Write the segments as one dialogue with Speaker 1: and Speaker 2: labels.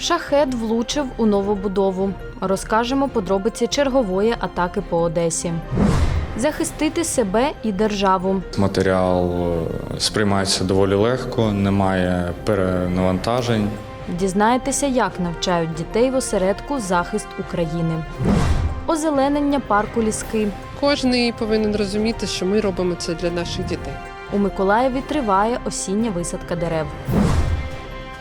Speaker 1: Шахет влучив у новобудову. Розкажемо подробиці чергової атаки по Одесі. Захистити себе і державу.
Speaker 2: Матеріал е, сприймається доволі легко, немає перенавантажень.
Speaker 1: Дізнаєтеся, як навчають дітей в осередку захист України. Озеленення парку ліски.
Speaker 3: Кожний повинен розуміти, що ми робимо це для наших дітей.
Speaker 1: У Миколаєві триває осіння висадка дерев.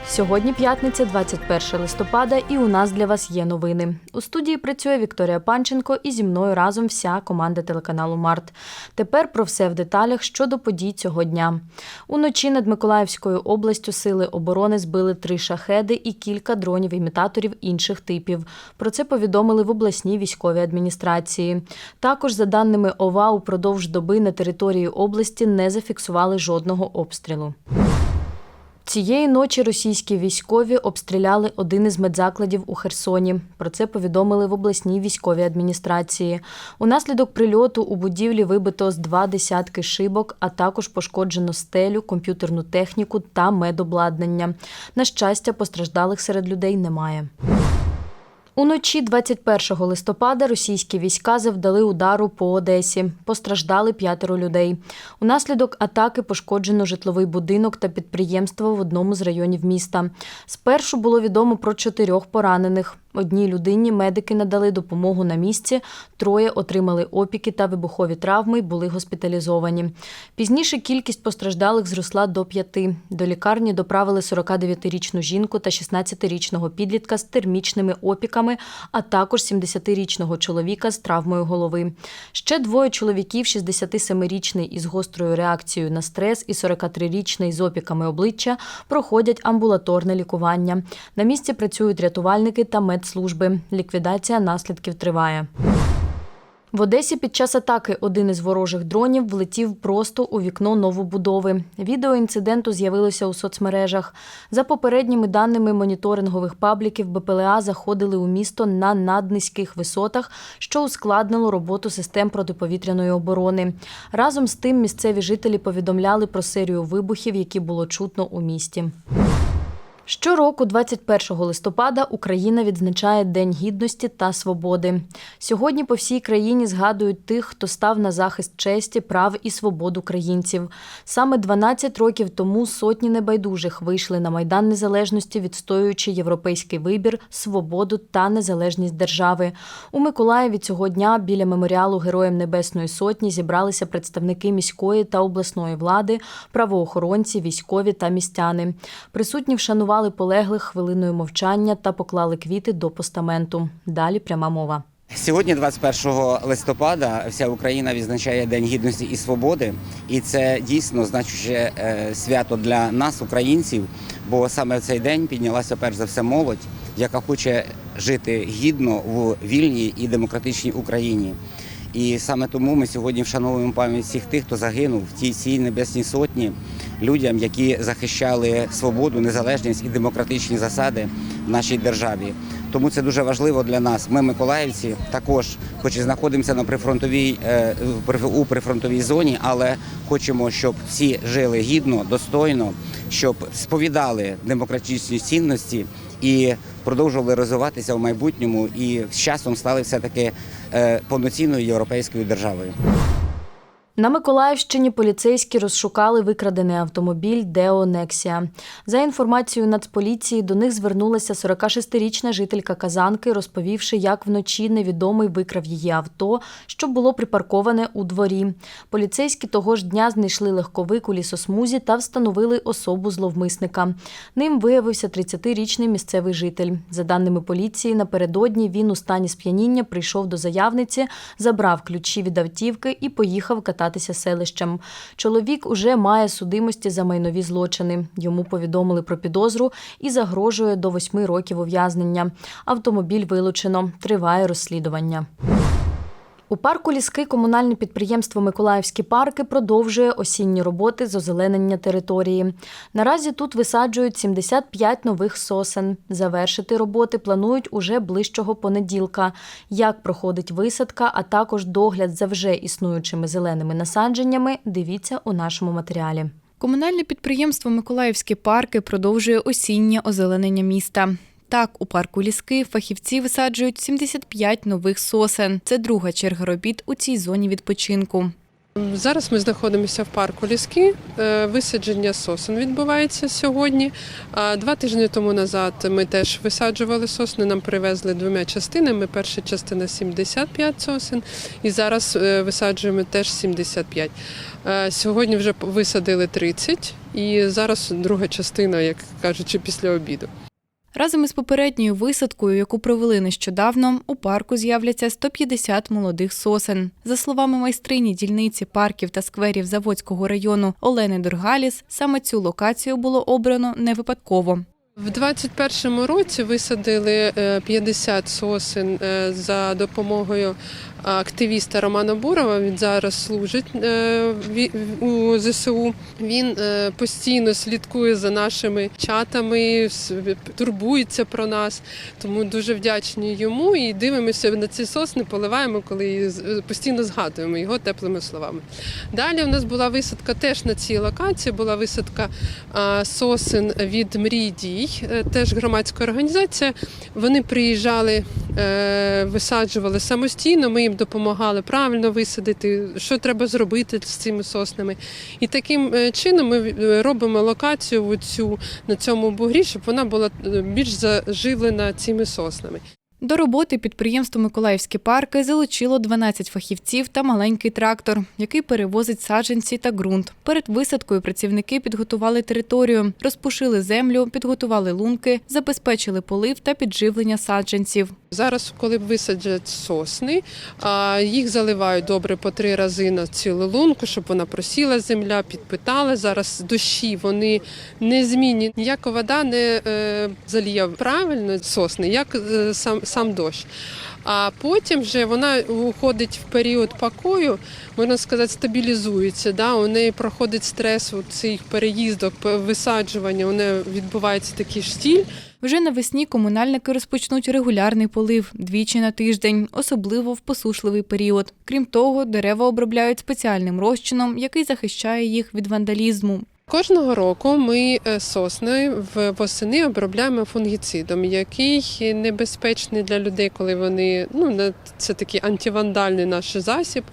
Speaker 1: Сьогодні п'ятниця, 21 листопада, і у нас для вас є новини. У студії працює Вікторія Панченко і зі мною разом вся команда телеканалу Март. Тепер про все в деталях щодо подій цього дня. Уночі над Миколаївською областю сили оборони збили три шахеди і кілька дронів-імітаторів інших типів. Про це повідомили в обласній військовій адміністрації. Також, за даними ОВА, упродовж доби на території області не зафіксували жодного обстрілу. Цієї ночі російські військові обстріляли один із медзакладів у Херсоні. Про це повідомили в обласній військовій адміністрації. Унаслідок прильоту у будівлі вибито з два десятки шибок, а також пошкоджено стелю, комп'ютерну техніку та медобладнання. На щастя, постраждалих серед людей немає. Уночі 21 листопада російські війська завдали удару по Одесі. Постраждали п'ятеро людей. Унаслідок атаки пошкоджено житловий будинок та підприємство в одному з районів міста. Спершу було відомо про чотирьох поранених. Одній людині медики надали допомогу на місці, троє отримали опіки та вибухові травми були госпіталізовані. Пізніше кількість постраждалих зросла до п'яти. До лікарні доправили 49-річну жінку та 16-річного підлітка з термічними опіками, а також 70-річного чоловіка з травмою голови. Ще двоє чоловіків, 67-річний із гострою реакцією на стрес і 43-річний з опіками обличчя, проходять амбулаторне лікування. На місці працюють рятувальники та медслужби. Ліквідація наслідків триває. В Одесі під час атаки один із ворожих дронів влетів просто у вікно новобудови. Відео інциденту з'явилося у соцмережах. За попередніми даними моніторингових пабліків, БПЛА заходили у місто на наднизьких висотах, що ускладнило роботу систем протиповітряної оборони. Разом з тим місцеві жителі повідомляли про серію вибухів, які було чутно у місті. Щороку, 21 листопада, Україна відзначає День гідності та свободи. Сьогодні по всій країні згадують тих, хто став на захист честі, прав і свобод українців. Саме 12 років тому сотні небайдужих вийшли на майдан незалежності, відстоюючи європейський вибір, свободу та незалежність держави. У Миколаєві цього дня біля меморіалу Героям Небесної Сотні зібралися представники міської та обласної влади, правоохоронці, військові та містяни. Присутні вшанували полеглих хвилиною мовчання та поклали квіти до постаменту. Далі пряма мова.
Speaker 4: Сьогодні, 21 листопада, вся Україна відзначає День гідності і свободи, і це дійсно значуще е, свято для нас, українців. Бо саме в цей день піднялася перш за все молодь, яка хоче жити гідно в вільній і демократичній Україні. І саме тому ми сьогодні вшановуємо пам'ять всіх тих, хто загинув в тій цій небесній сотні, людям, які захищали свободу, незалежність і демократичні засади в нашій державі. Тому це дуже важливо для нас. Ми, миколаївці, також, хоч і знаходимося на прифронтовій е, у прифронтовій зоні, але хочемо, щоб всі жили гідно, достойно, щоб сповідали демократичні цінності і продовжували розвиватися в майбутньому, і з часом стали все таки е, повноцінною європейською державою.
Speaker 1: На Миколаївщині поліцейські розшукали викрадений автомобіль Део Нексія. За інформацією Нацполіції, до них звернулася 46-річна жителька Казанки, розповівши, як вночі невідомий викрав її авто, що було припарковане у дворі. Поліцейські того ж дня знайшли легковик у лісосмузі та встановили особу зловмисника. Ним виявився 30-річний місцевий житель. За даними поліції, напередодні він у стані сп'яніння прийшов до заявниці, забрав ключі від автівки і поїхав кататися селищем. Чоловік уже має судимості за майнові злочини. Йому повідомили про підозру і загрожує до восьми років ув'язнення. Автомобіль вилучено. Триває розслідування. У парку ліски комунальне підприємство Миколаївські парки продовжує осінні роботи з озеленення території. Наразі тут висаджують 75 нових сосен. Завершити роботи планують уже ближчого понеділка. Як проходить висадка, а також догляд за вже існуючими зеленими насадженнями, дивіться у нашому матеріалі.
Speaker 5: Комунальне підприємство Миколаївські парки продовжує осіннє озеленення міста. Так, у парку ліски фахівці висаджують 75 нових сосен. Це друга черга робіт у цій зоні відпочинку.
Speaker 3: Зараз ми знаходимося в парку Ліски. Е, Висадження сосен відбувається сьогодні. Два тижні тому назад ми теж висаджували сосни. Нам привезли двома частинами. Перша частина 75 сосен, і зараз е, висаджуємо теж 75. Е, Сьогодні вже висадили 30, і зараз друга частина, як кажучи, після обіду.
Speaker 5: Разом із попередньою висадкою, яку провели нещодавно, у парку з'являться 150 молодих сосен. За словами майстрині дільниці парків та скверів Заводського району Олени Доргаліс, саме цю локацію було обрано не випадково.
Speaker 3: В 21-му році висадили е, 50 сосен е, за допомогою активіста Романа Бурова. Він зараз служить е, у ЗСУ. Він е, постійно слідкує за нашими чатами, турбується про нас. Тому дуже вдячні йому і дивимося на ці сосни, поливаємо, коли постійно згадуємо його теплими словами. Далі у нас була висадка теж на цій локації. Була висадка сосен від Мрій дій, е, теж громадська організація. Вони приїжджали, висаджували самостійно. Ми їм допомагали правильно висадити, що треба зробити з цими соснами. І таким е, чином ми е, робимо локацію цю на цьому бугрі, щоб вона була е, більш заживлена цими соснами.
Speaker 5: До роботи підприємство Миколаївські парки залучило 12 фахівців та маленький трактор, який перевозить саджанці та ґрунт. Перед висадкою працівники підготували територію, розпушили землю, підготували лунки, забезпечили полив та підживлення саджанців.
Speaker 3: Зараз, коли висаджать сосни, їх заливають добре по три рази на цілу лунку, щоб вона просіла земля, підпитала. Зараз дощі вони не змінні. Ніяка вода не е, заліє правильно сосни, як е, сам, сам дощ. А потім вже вона уходить в період покою, можна сказати, стабілізується. Да? У неї проходить стрес у цих переїздок, висаджування, у неї відбувається такий штіль.
Speaker 5: Вже навесні комунальники розпочнуть регулярний полив двічі на тиждень, особливо в посушливий період. Крім того, дерева обробляють спеціальним розчином, який захищає їх від вандалізму.
Speaker 3: Кожного року ми е, сосни восени обробляємо фунгіцидом, який небезпечний для людей, коли вони ну це такий антивандальний наш засіб,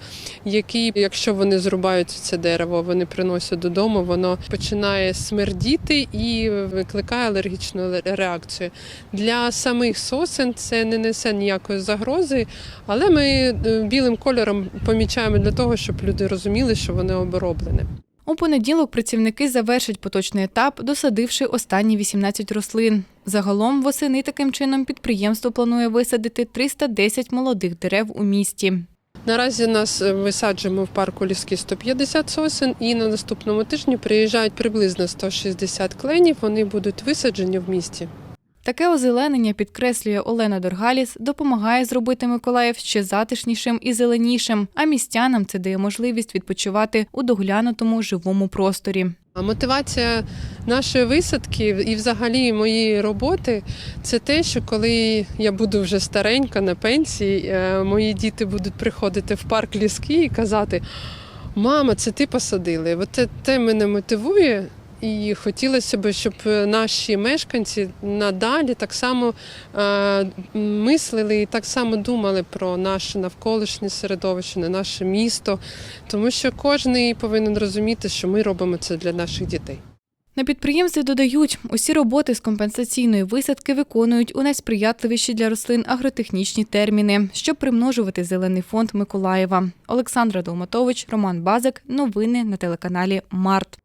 Speaker 3: який, якщо вони зрубають це дерево, вони приносять додому, воно починає смердіти і викликає алергічну реакцію. Для самих сосен це не несе ніякої загрози, але ми е, білим кольором помічаємо для того, щоб люди розуміли, що вони оброблені.
Speaker 5: У понеділок працівники завершать поточний етап, досадивши останні 18 рослин. Загалом восени таким чином підприємство планує висадити 310 молодих дерев у місті.
Speaker 3: Наразі нас е, висаджуємо в парку ліски 150 сосен, і на наступному тижні приїжджають приблизно 160 кленів. Вони будуть висаджені в місті.
Speaker 5: Таке озеленення, підкреслює Олена Доргаліс, допомагає зробити Миколаїв ще затишнішим і зеленішим, а містянам це дає можливість відпочивати у доглянутому живому просторі.
Speaker 3: Мотивація нашої висадки і взагалі моєї роботи це те, що коли я буду вже старенька на пенсії, е, мої діти будуть приходити в парк ліски і казати: Мама, це ти посадили. От це те мене мотивує. І хотілося б, щоб наші мешканці надалі так само е, мислили і так само думали про наше навколишнє середовище, на наше місто, тому що кожен повинен розуміти, що ми робимо це для наших дітей.
Speaker 5: На підприємстві додають, усі роботи з компенсаційної висадки виконують у найсприятливіші для рослин агротехнічні терміни, щоб примножувати зелений фонд Миколаєва. Олександра Долматович, Роман Базик. Новини на телеканалі Март.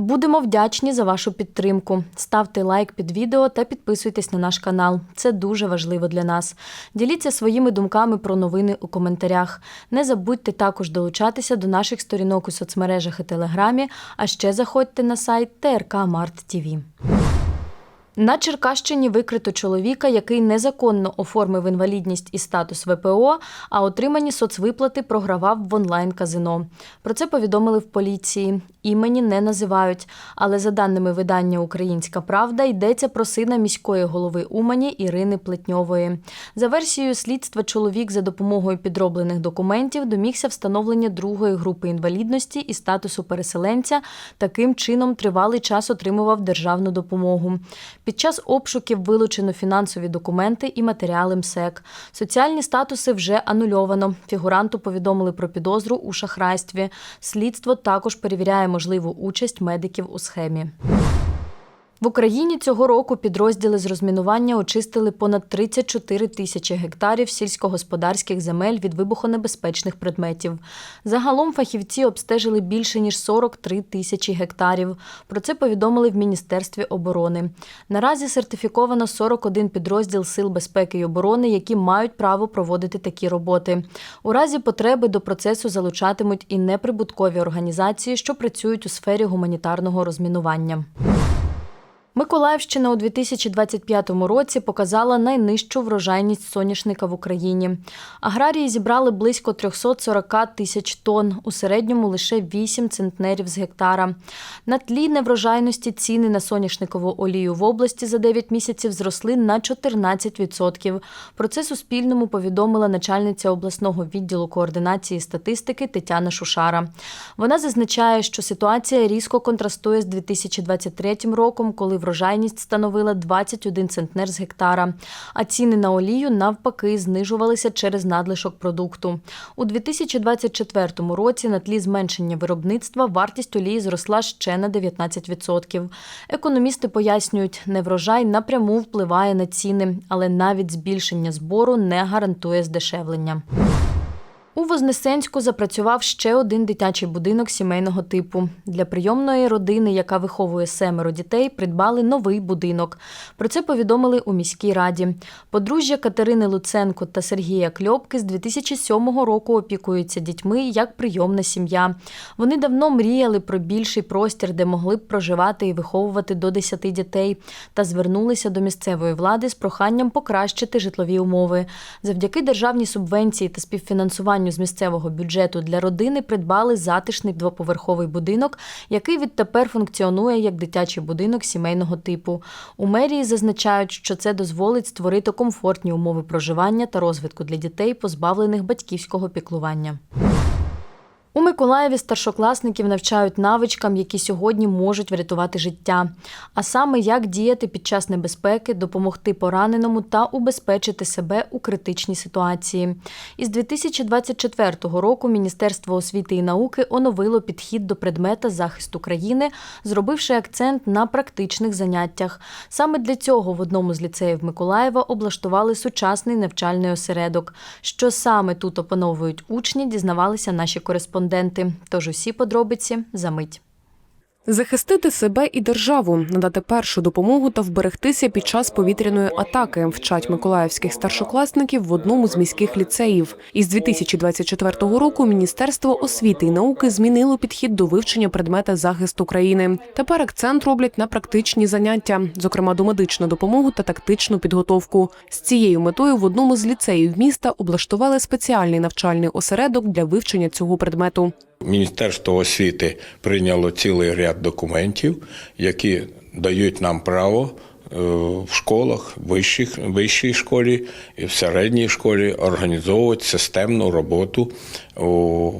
Speaker 1: Будемо вдячні за вашу підтримку. Ставте лайк під відео та підписуйтесь на наш канал. Це дуже важливо для нас. Діліться своїми думками про новини у коментарях. Не забудьте також долучатися до наших сторінок у соцмережах і телеграмі, а ще заходьте на сайт ТРК Март ТІВІ. На Черкащині викрито чоловіка, який незаконно оформив інвалідність і статус ВПО, а отримані соцвиплати програвав в онлайн-казино. Про це повідомили в поліції. Імені не називають, але за даними видання Українська Правда йдеться про сина міської голови Умані Ірини Плетньової. За версією слідства, чоловік за допомогою підроблених документів домігся встановлення другої групи інвалідності і статусу переселенця. Таким чином тривалий час отримував державну допомогу. Під час обшуків вилучено фінансові документи і матеріали МСЕК. Соціальні статуси вже анульовано. Фігуранту повідомили про підозру у шахрайстві. Слідство також перевіряє можливу участь медиків у схемі. В Україні цього року підрозділи з розмінування очистили понад 34 тисячі гектарів сільськогосподарських земель від вибухонебезпечних предметів. Загалом фахівці обстежили більше ніж 43 тисячі гектарів. Про це повідомили в Міністерстві оборони. Наразі сертифіковано 41 підрозділ Сил безпеки і оборони, які мають право проводити такі роботи. У разі потреби до процесу залучатимуть і неприбуткові організації, що працюють у сфері гуманітарного розмінування. Миколаївщина у 2025 році показала найнижчу врожайність соняшника в Україні. Аграрії зібрали близько 340 тисяч тонн, у середньому лише 8 центнерів з гектара. На тлі неврожайності ціни на соняшникову олію в області за 9 місяців зросли на 14%. Про це Суспільному повідомила начальниця обласного відділу координації статистики Тетяна Шушара. Вона зазначає, що ситуація різко контрастує з 2023 роком, коли врожайність становила 21 центнер з гектара, а ціни на олію навпаки знижувалися через надлишок продукту. У 2024 році на тлі зменшення виробництва вартість олії зросла ще на 19%. Економісти пояснюють, неврожай напряму впливає на ціни, але навіть збільшення збору не гарантує здешевлення. У Вознесенську запрацював ще один дитячий будинок сімейного типу. Для прийомної родини, яка виховує семеро дітей, придбали новий будинок. Про це повідомили у міській раді. Подружжя Катерини Луценко та Сергія Кльопки з 2007 року опікуються дітьми як прийомна сім'я. Вони давно мріяли про більший простір, де могли б проживати і виховувати до 10 дітей, та звернулися до місцевої влади з проханням покращити житлові умови. Завдяки державній субвенції та співфінансуванню з місцевого бюджету для родини придбали затишний двоповерховий будинок, який відтепер функціонує як дитячий будинок сімейного типу. У мерії зазначають, що це дозволить створити комфортні умови проживання та розвитку для дітей, позбавлених батьківського піклування. У Миколаєві старшокласників навчають навичкам, які сьогодні можуть врятувати життя, а саме як діяти під час небезпеки, допомогти пораненому та убезпечити себе у критичній ситуації. Із 2024 року Міністерство освіти і науки оновило підхід до предмета захисту країни, зробивши акцент на практичних заняттях. Саме для цього в одному з ліцеїв Миколаєва облаштували сучасний навчальний осередок. Що саме тут опановують учні, дізнавалися наші кореспонденти. Тож усі подробиці за мить.
Speaker 6: Захистити себе і державу, надати першу допомогу та вберегтися під час повітряної атаки вчать миколаївських старшокласників в одному з міських ліцеїв. Із 2024 року Міністерство освіти і науки змінило підхід до вивчення предмета захисту країни. Тепер акцент роблять на практичні заняття, зокрема до медичну допомогу та тактичну підготовку. З цією метою в одному з ліцеїв міста облаштували спеціальний навчальний осередок для вивчення цього предмету.
Speaker 7: Міністерство освіти прийняло цілий ряд документів, які дають нам право е, в школах, вищих, вищій школі і в середній школі організовувати системну роботу у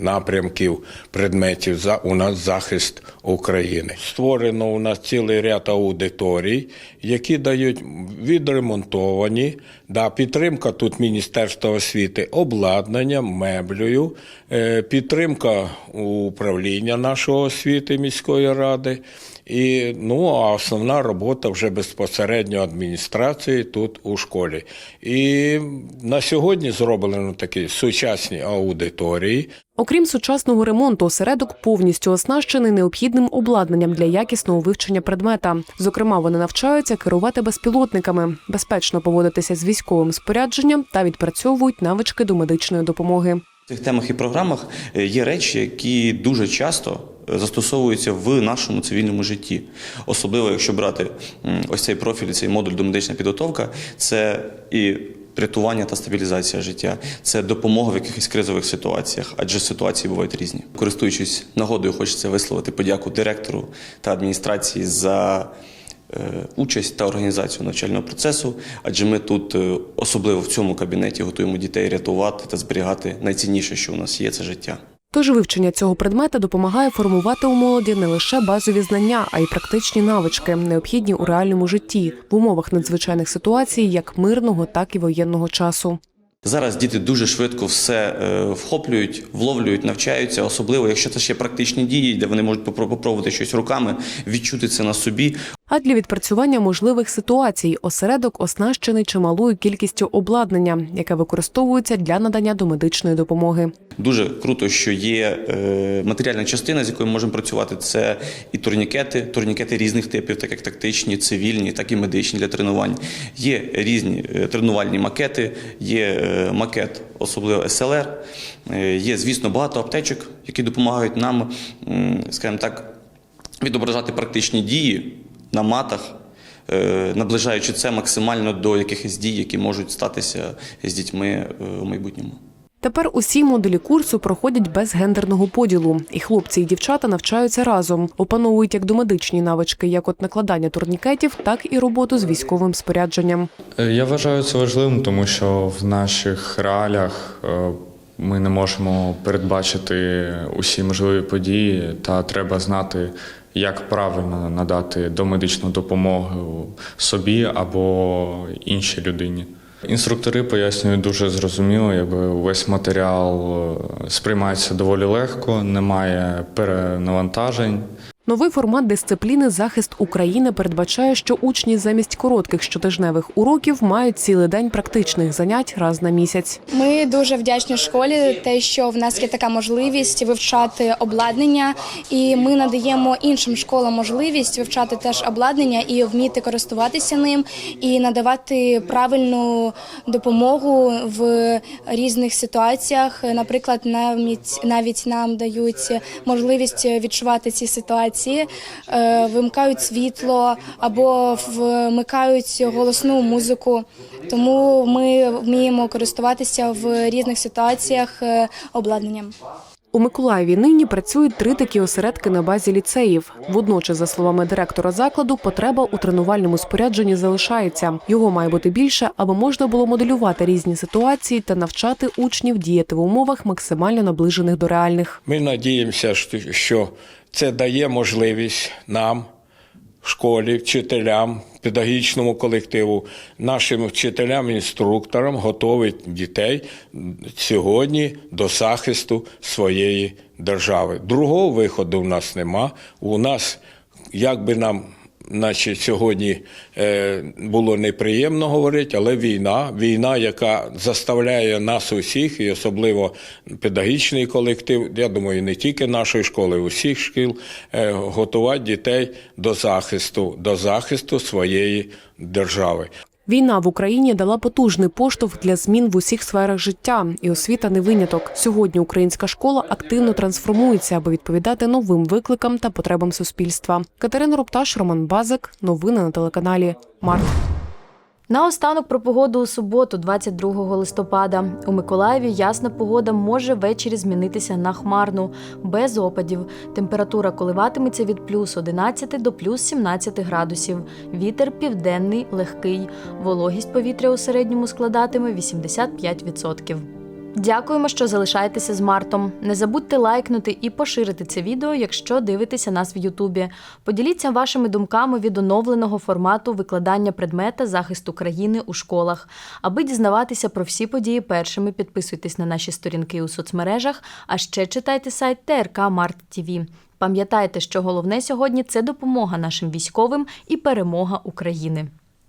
Speaker 7: напрямків предметів за у нас захист України. Створено у нас цілий ряд аудиторій, які дають відремонтовані. Да, підтримка тут Міністерства освіти, обладнання, меблею, е, підтримка управління нашого освіти міської ради. І ну а основна робота вже безпосередньо адміністрації тут у школі. І на сьогодні зроблено такі сучасні аудиторії.
Speaker 6: Окрім сучасного ремонту, осередок повністю оснащений необхідним обладнанням для якісного вивчення предмета. Зокрема, вони навчаються керувати безпілотниками, безпечно поводитися з військовим спорядженням та відпрацьовують навички до медичної допомоги.
Speaker 8: В цих темах і програмах е, є речі, які дуже часто застосовуються в нашому цивільному житті. Особливо, якщо брати ось цей профіль, цей модуль домедична підготовка, це і рятування та стабілізація життя, це допомога в якихось кризових ситуаціях, адже ситуації бувають різні. Користуючись нагодою, хочеться висловити подяку директору та адміністрації за е, участь та організацію навчального процесу, адже ми тут, е, особливо в цьому кабінеті, готуємо дітей рятувати та зберігати найцінніше, що у нас є, це життя.
Speaker 6: Тож вивчення цього предмета допомагає формувати у молоді не лише базові знання, а й практичні навички, необхідні у реальному житті в умовах надзвичайних ситуацій, як мирного, так і воєнного часу.
Speaker 8: Зараз діти дуже швидко все е, вхоплюють, вловлюють, навчаються, особливо якщо це ще практичні дії, де вони можуть попробувати щось руками, відчути це на собі.
Speaker 6: А для відпрацювання можливих ситуацій осередок оснащений чималою кількістю обладнання, яке використовується для надання домедичної допомоги.
Speaker 8: Дуже круто, що є е, матеріальна частина, з якою ми можемо працювати. Це і турнікети, турнікети різних типів, так як тактичні, цивільні, так і медичні для тренувань. Є різні е, тренувальні макети, є е, макет, особливо СЛР. Є, звісно, багато аптечок, які допомагають нам, скажімо так, відображати практичні дії на матах. е, Наближаючи це максимально до якихось дій, які можуть статися з дітьми е, у майбутньому.
Speaker 6: Тепер усі модулі курсу проходять без гендерного поділу, і хлопці і дівчата навчаються разом, опановують як домедичні навички, як от накладання турнікетів, так і роботу з військовим спорядженням.
Speaker 2: Е, Я вважаю це важливим, тому що в наших реаліях ми не можемо передбачити усі можливі події, та треба знати, як правильно надати домедичну допомогу собі або іншій людині. Інструктори пояснюють дуже зрозуміло, якби весь матеріал е, сприймається доволі легко, немає перенавантажень.
Speaker 6: Новий формат дисципліни захист України передбачає, що учні замість коротких щотижневих уроків мають цілий день практичних занять раз на місяць.
Speaker 9: Ми дуже вдячні школі, те, що в нас є така можливість вивчати обладнання, і ми надаємо іншим школам можливість вивчати теж обладнання і вміти користуватися ним, і надавати правильну допомогу в різних ситуаціях. Наприклад, навіть навіть нам дають можливість відчувати ці ситуації, е, вимикають світло або вмикають голосну музику. Тому ми вміємо користуватися в різних ситуаціях е, обладнанням.
Speaker 6: У Миколаєві нині працюють три такі осередки на базі ліцеїв. Водночас, за словами директора закладу, потреба у тренувальному спорядженні залишається. Його має бути більше, аби можна було моделювати різні ситуації та навчати учнів діяти в умовах максимально наближених до реальних.
Speaker 7: Ми надіємося, що- що це дає можливість нам, школі, вчителям, педагогічному колективу, нашим вчителям, інструкторам готовить дітей сьогодні до захисту своєї держави. Другого виходу в нас нема. У нас, як би нам наче сьогодні е, було неприємно говорити, але війна, війна, яка заставляє нас усіх, і особливо педагогічний колектив, я думаю, не тільки нашої школи, усіх шкіл, е, готувати дітей до захисту, до захисту своєї держави.
Speaker 6: Війна в Україні дала потужний поштовх для змін в усіх сферах життя, і освіта не виняток. Сьогодні українська школа активно трансформується, аби відповідати новим викликам та потребам суспільства. Катерина Рупташ, Роман Базик. Новини на телеканалі Март.
Speaker 1: Наостанок про погоду у суботу, 22 листопада. У Миколаєві ясна погода може ввечері змінитися на хмарну, без опадів. Температура коливатиметься від плюс 11 до плюс 17 градусів. Вітер південний, легкий. Вологість повітря у середньому складатиме 85%. Дякуємо, що залишаєтеся з Мартом. Не забудьте лайкнути і поширити це відео, якщо дивитеся нас в Ютубі. Поділіться вашими думками від оновленого формату викладання предмета захисту країни у школах. Аби дізнаватися про всі події першими, підписуйтесь на наші сторінки у соцмережах, а ще читайте сайт ТРК Март ТІВІ. Пам'ятайте, що головне сьогодні це допомога нашим військовим і перемога України.